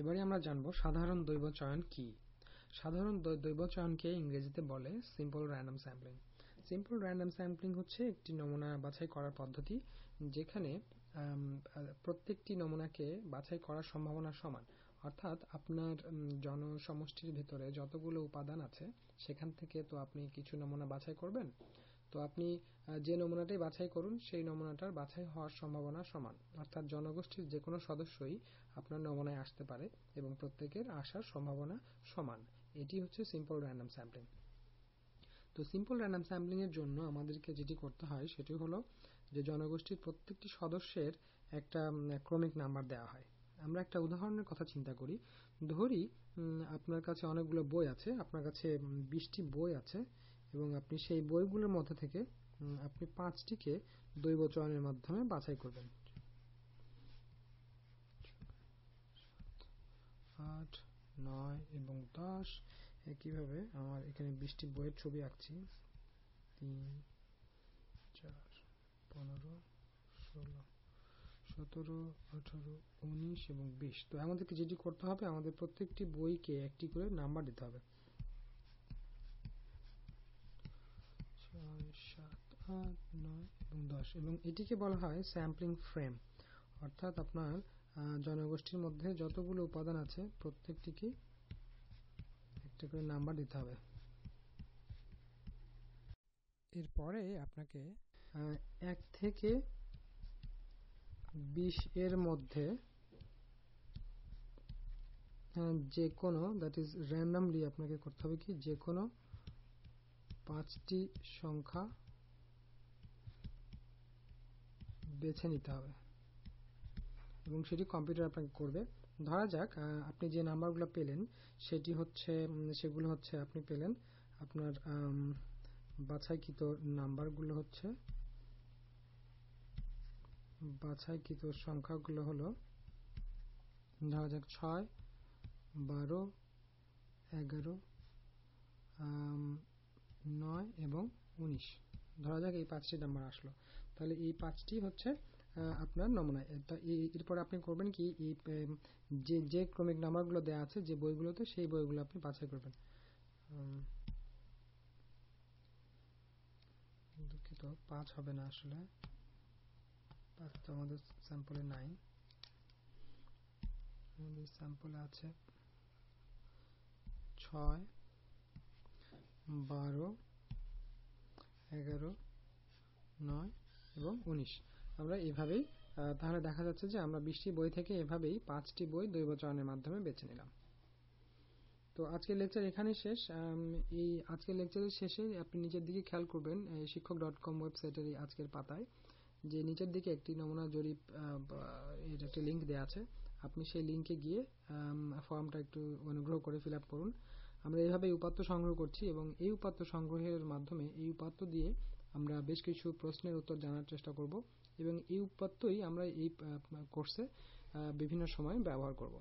এবারে আমরা জানব সাধারণ দৈব চয়ন কি? সাধারণ দৈব চয়নকে ইংরেজিতে বলে simple random sampling simple random sampling হচ্ছে একটি নমুনা বাছাই করার পদ্ধতি যেখানে প্রত্যেকটি নমুনাকে বাছাই করার সম্ভাবনা সমান। অর্থাৎ আপনার জনসমষ্টির ভেতরে যতগুলো উপাদান আছে, সেখান থেকে তো আপনি কিছু নমুনা বাছাই করবেন? তো আপনি যে নমুনাটাই বাছাই করুন, সেই নমুনাটার বাছাই হওয়ার সম্ভাবনা সমান। অর্থাৎ জনগোষ্ঠীর যে কোনো সদস্যই আপনার নমুনায় আসতে পারে এবং প্রত্যেকের আসার সম্ভাবনা সমান। এটি হচ্ছে সিম্পল র্যান্ডাম স্যাম্পলিং তো সিম্পল র্যান্ডাম স্যাম্পলিং এর জন্য আমাদেরকে যেটি করতে হয়, সেটি হলো যে জনগোষ্ঠীর প্রত্যেকটি সদস্যের একটা ক্রমিক নাম্বার দেওয়া হয়। আমরা একটা উদাহরণের কথা চিন্তা করি। ধরি আপনার কাছে অনেকগুলো বই আছে, আপনার কাছে বিশটি বই আছে এবং আপনি সেই বইগুলোর মধ্যে থেকে আপনি পাঁচটিকে দৈব চয়নের মাধ্যমে বাছাই করবেন। আট, নয় এবং দশ। একইভাবে আমার এখানে বিশটি বইয়ের ছবি আঁকছি। তিন, চার, পনেরো, ষোলো, সতেরো, আঠারো, উনিশ এবং বিশ। তো আমাদেরকে যেটি করতে হবে, আমাদের প্রত্যেকটি বইকে একটি করে নাম্বার দিতে হবে। দশ। এবং এটিকে বলা হয় স্যাম্পলিং ফ্রেম অর্থাৎ আপনার জনগোষ্ঠীর মধ্যে যতগুলো উপাদান আছে, প্রত্যেকটিকে একটা করে নাম্বার দিতে হবে। এরপরে আপনাকে এক থেকে বিশ এর মধ্যে যে কোনো দ্যাট ইজ র্যান্ডামলি আপনাকে করতে হবে কি? যে কোনো পাঁচটি সংখ্যা বেছে নিতে হবে। এবং সেটি কম্পিউটার আপনাকে করবে। ধরা যাক আপনি যে নাম্বারগুলো পেলেন, সেটি হচ্ছে সেগুলো হচ্ছে, আপনি পেলেন আপনার বাছাইকৃত নাম্বারগুলো হচ্ছে, বাছাইকৃত সংখ্যাগুলো হলো, ধরা যাক, ছয়, বারো, এগারো নয় এবং উনিশ। ধরা যাক এই পাঁচটি নাম্বার আসলো। তাহলে এই পাঁচটি হচ্ছে আপনার নমুনা। এরপর আপনি করবেন কি যে যে ক্রমিক নাম্বারগুলো দেওয়া আছে, যে বইগুলোতে, সেই বইগুলো আপনি বাছাই করবেন। দুঃখিত, পাঁচ হবে না আসলে। পাঁচ তো আমাদের স্যাম্পলে নাই। আমাদের স্যাম্পলে আছে ছয় বারো, এগারো, নয় এবং উনিশ। আমরা এভাবেই তাহলে দেখা যাচ্ছে যে আমরা বিশটি বই থেকে এভাবেই পাঁচটি বই দৈব চয়নের মাধ্যমে বেছে নিলাম। তো আজকের লেকচার এখানে শেষ। এই আজকের লেকচারের শেষে আপনি নিচের দিকে খেয়াল করবেন শিক্ষক ডট কম ওয়েবসাইটের এই আজকের পাতায়, যে নিচের দিকে একটি নমুনা জরিপ এর একটি লিঙ্ক দেওয়া আছে। আপনি সেই লিঙ্কে গিয়ে ফর্মটা একটু অনুগ্রহ করে ফিল করুন। আমরা এইভাবে উপাত্ত সংগ্রহ করছি এবং এই উপাত্ত সংগ্রহের মাধ্যমে এই উপাত্ত দিয়ে আমরা বেশ কিছু প্রশ্নের উত্তর জানার চেষ্টা করব এবং এই উপাত্তই আমরা এই কোর্সে বিভিন্ন সময় ব্যবহার করব।